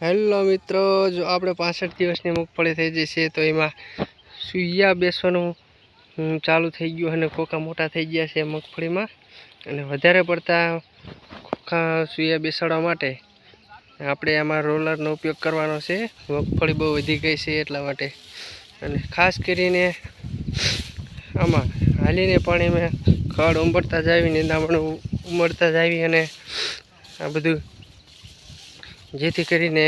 Hello મિત્રો, જો આપણે પાસઠ દિવસની મગફળી થઈ જશે તો એમાં સુઈયા બેસવાનું ચાલુ થઈ ગયું અને કોકા મોટા થઈ ગયા છે મગફળીમાં. અને વધારે પડતા ખોખા સુઈયા બેસાડવા માટે આપણે આમાં રોલરનો ઉપયોગ કરવાનો છે. મગફળી બહુ વધી ગઈ છે એટલા માટે. અને ખાસ કરીને આમાં હાલીને એમાં ખડ ઉમરતા જાવી, નિંદામણું ઉમરતા જાવી અને આ બધું જેથી કરીને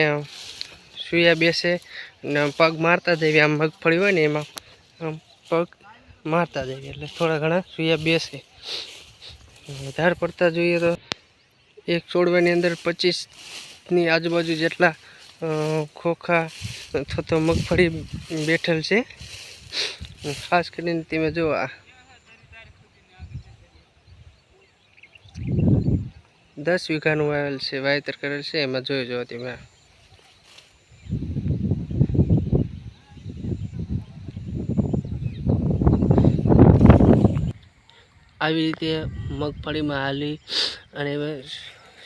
સૂયા બેસે ને પગ મારતા જઈએ આમ મગફળી હોય ને એમાં, આમ પગ મારતા જઈએ એટલે થોડા ઘણા સૂયા બેસે. વધારે પડતા જોઈએ તો એક છોડવાની અંદર પચીસની આજુબાજુ જેટલા ખોખા અથવા તો મગફળી બેઠેલ છે. ખાસ કરીને તમે જો આ દસ વીઘાનું વાવેલ છે, વાવેતર કરેલ છે, એમાં જોઈ જો તમે આવી રીતે મગફળીમાં હાલી અને સુયા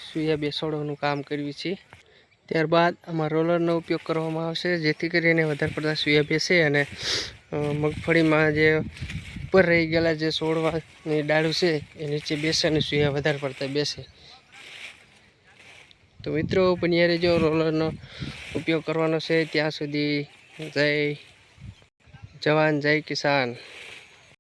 સૂયા બેસાડવાનું કામ કર્યું છે. ત્યારબાદ આમાં રોલરનો ઉપયોગ કરવામાં આવશે, જેથી કરીને વધારે પડતા સુયા બેસે અને મગફળીમાં જે ઉપર રહી ગયેલા જે છોડવાની ડાળું છે, એ નીચે બેસે અને સુયા વધારે પડતા બેસે. તો મિત્રો બન્યા રહેજો રોલરનો ઉપયોગ કરવાનો છે ત્યાં સુધી જય જવાન જય કિસાન.